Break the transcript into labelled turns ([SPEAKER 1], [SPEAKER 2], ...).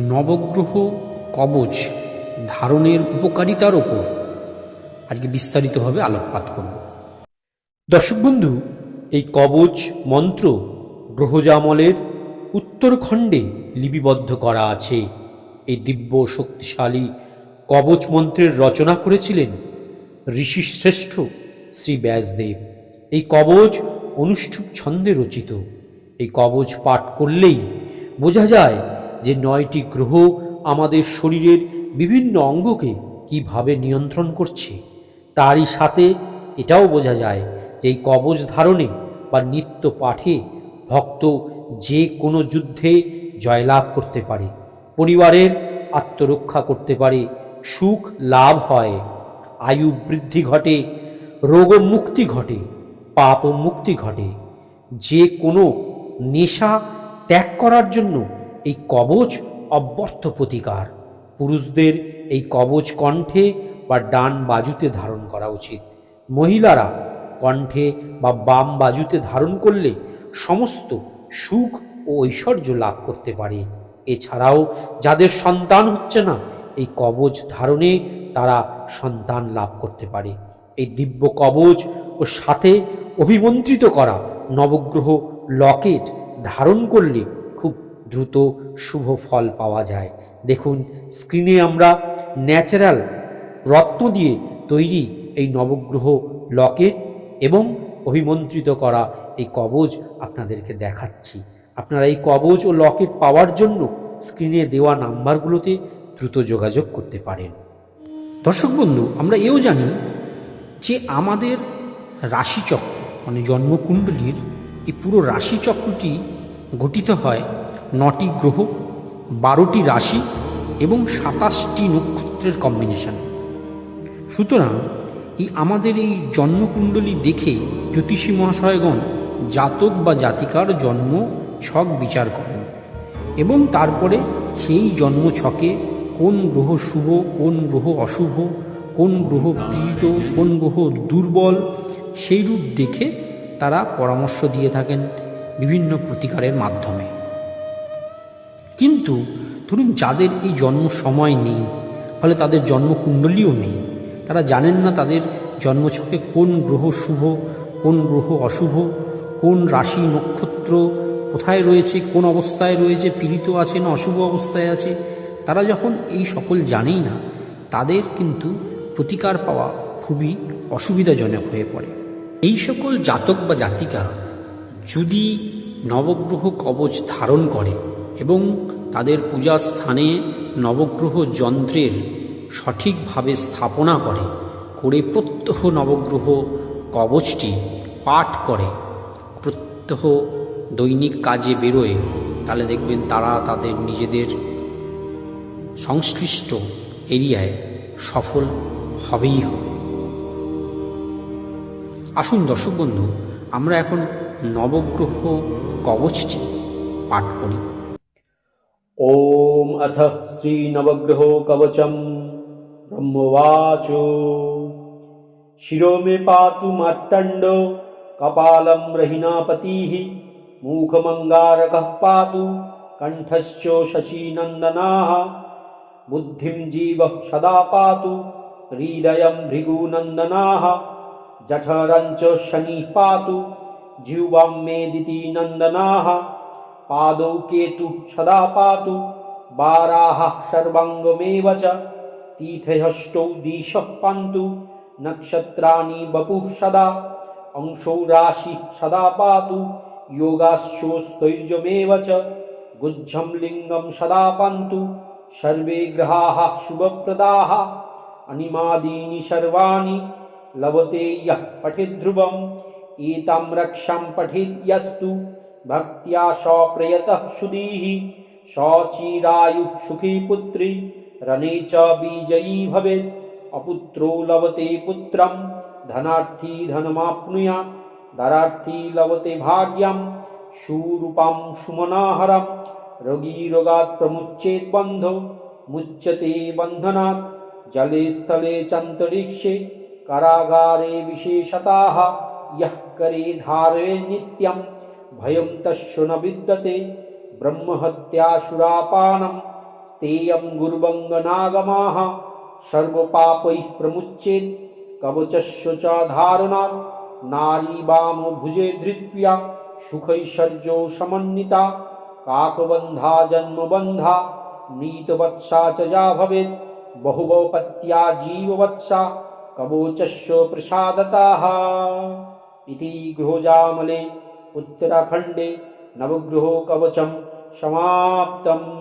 [SPEAKER 1] নবগ্রহ কবচ ধারণের উপকারিতার ওপর। আজকে বিস্তারিতভাবে আলোকপাত করব।
[SPEAKER 2] দর্শক বন্ধু, এই কবচ মন্ত্র গ্রহজামলের উত্তরখণ্ডে লিপিবদ্ধ করা আছে। এই দিব্য শক্তিশালী কবচ মন্ত্রের রচনা করেছিলেন ঋষি শ্রেষ্ঠ শ্রী ব্যাসদেব। এই কবচ অনুষ্ঠুপ ছন্দে রচিত। এই কবচ পাঠ করলেই বোঝা যায় যে নয়টি গ্রহ আমাদের শরীরের বিভিন্ন অঙ্গকে কীভাবে নিয়ন্ত্রণ করছে, তারই সাথে এটাও বোঝা যায় যে এই কবচ ধারণে বা নিত্য পাঠে ভক্ত যে কোনো যুদ্ধে জয়লাভ করতে পারে, পরিবারের আত্মরক্ষা করতে পারে, সুখ লাভ হয়, আয়ু বৃদ্ধি ঘটে রোগ মুক্তি ঘটে পাপ মুক্তি ঘটে, যে কোনো নেশা ত্যাগ করার জন্য এই কবচ অব্যর্থ প্রতিকার। পুরুষদের এই কবচ কণ্ঠে বা ডান বাজুতে ধারণ করা উচিত। মহিলারা কণ্ঠে বা বাম বাজুতে ধারণ করলে সমস্ত সুখ ও ঐশ্বর্য লাভ করতে পারে। এছাড়াও যাদের সন্তান হচ্ছে না, এই কবচ ধারণে তারা সন্তান লাভ করতে পারে। এই দিব্য কবচ ও সাথে অভিমন্ত্রিত করা নবগ্রহ লকেট ধারণ করলে দ্রুত শুভ ফল পাওয়া যায়। দেখুন, স্ক্রিনে আমরা ন্যাচারাল রত্ন দিয়ে তৈরি এই নবগ্রহ লকেট এবং অভিমন্ত্রিত করা এই কবচ আপনাদেরকে দেখাচ্ছি। আপনারা এই কবচ ও লকেট পাওয়ার জন্য স্ক্রিনে দেওয়া নাম্বারগুলোতে দ্রুত যোগাযোগ করতে পারেন।
[SPEAKER 1] দর্শক বন্ধু, আমরা এও জানি যে আমাদের রাশিচক্র মানে জন্মকুণ্ডলীর এই পুরো রাশিচক্রটি গঠিত হয় নটি গ্রহ, বারোটি রাশি এবং সাতাশটি নক্ষত্রের কম্বিনেশনে সুতরাং এই আমাদের এই জন্মকুণ্ডলী দেখে জ্যোতিষী মহাশয়গণ জাতক বা জাতিকার জন্ম ছক বিচার করেন এবং তারপরে সেই জন্ম ছকে কোন গ্রহ শুভ, কোন গ্রহ অশুভ, কোন গ্রহ পীড়িত, কোন গ্রহ দুর্বল সেই রূপ দেখে তারা পরামর্শ দিয়ে থাকেন বিভিন্ন প্রতিকারের মাধ্যমে। কিন্তু ধরুন যাদের এই জন্ম সময় নেই, ফলে তাদের জন্মকুণ্ডলীও নেই, তারা জানেন না তাদের জন্মছকে কোন গ্রহ শুভ, কোন গ্রহ অশুভ, কোন রাশি নক্ষত্র কোথায় রয়েছে, কোন অবস্থায় রয়েছে, পীড়িত আছে না অশুভ অবস্থায় আছে, তারা যখন এই সকল জানেই না, তাদের কিন্তু প্রতিকার পাওয়া খুবই অসুবিধাজনক হয়ে পড়ে। এই সকল জাতক বা জাতিকা যদি নবগ্রহ কবচ ধারণ করে এবং তাদের পূজা স্থানে নবগ্রহ যন্ত্রের সঠিকভাবে স্থাপনা করে করে প্রত্যহ নবগ্রহ কবচটি পাঠ করে, প্রত্যহ দৈনিক কাজে বেরোয়। তাহলে দেখবেন তারা তাদের নিজেদের সংশ্লিষ্ট এরিয়ায় সফল হবেই হবে। আসুন দর্শক বন্ধু, আমরা এখন নবগ্রহ কবচটি পাঠ করি।
[SPEAKER 2] ॐ अथ श्रीनवग्रहो कवचम् ब्रह्मवाच शिरो मे पातु मार्तण्डो कपालं रहिनापतिः मूखमङ्गारकः पातु कण्ठश्च शशीनन्दनाः बुद्धिं जीवः सदा पातु हृदयं भृगुनन्दनाः जठरञ्च शनिः पातु जिह्वां मेदितीनन्दनाः पादौ केतु सदा पातु बाराः सर्वाङ्गमेव च तीर्थहष्टौ दिशः पान्तु नक्षत्राणि वपुः सदा अंशौ राशिः सदा पातु योगाश्चोस्तैर्यमेव च गुज्झं लिङ्गं सदा पान्तु सर्वे ग्रहाः शुभप्रदाः अनिमादीनि सर्वाणि लभते यः पठिध्रुवम् एतां रक्षां पठेत् यस्तु भक्त्या सप्रयतः सुधीः सचिरायुः सुखी पुत्री रणे च विजयी भवेत्। अपुत्रो लभते पुत्रं धनार्थी धनमाप्नुयात्। दारार्थी लभते भार्यां सुरूपां सुमनाहरं रोगीरोगात् प्रमुच्येत् बन्धो, मुच्यते बन्धनात्। जले स्थले चान्तरिक्षे, कारागारे विशेषताः, यः करे धारये ভয়ম তস্য ন বিদ্যতে ব্রহ্মহত্যাসুরাপানম স্তেয়ম গুর্বঙ্গনাগমাহ সর্বপাপৈঃ প্রমুচ্ছেদ কবচস্য চ ধারণাৎ নারী বাম ভুজে ধৃত্বিয়া সুখৈশ্বর্য সমন্বিতা কাকবন্ধা জন্মবন্ধা নীতবৎসা চ যা ভবেৎ বহুবপত্যা জীববৎসা কবচস্য প্রসাদতাহ ইতি গৃহজামলে उत्तराखण्डे नवग्रहो कवचं समाप्तम्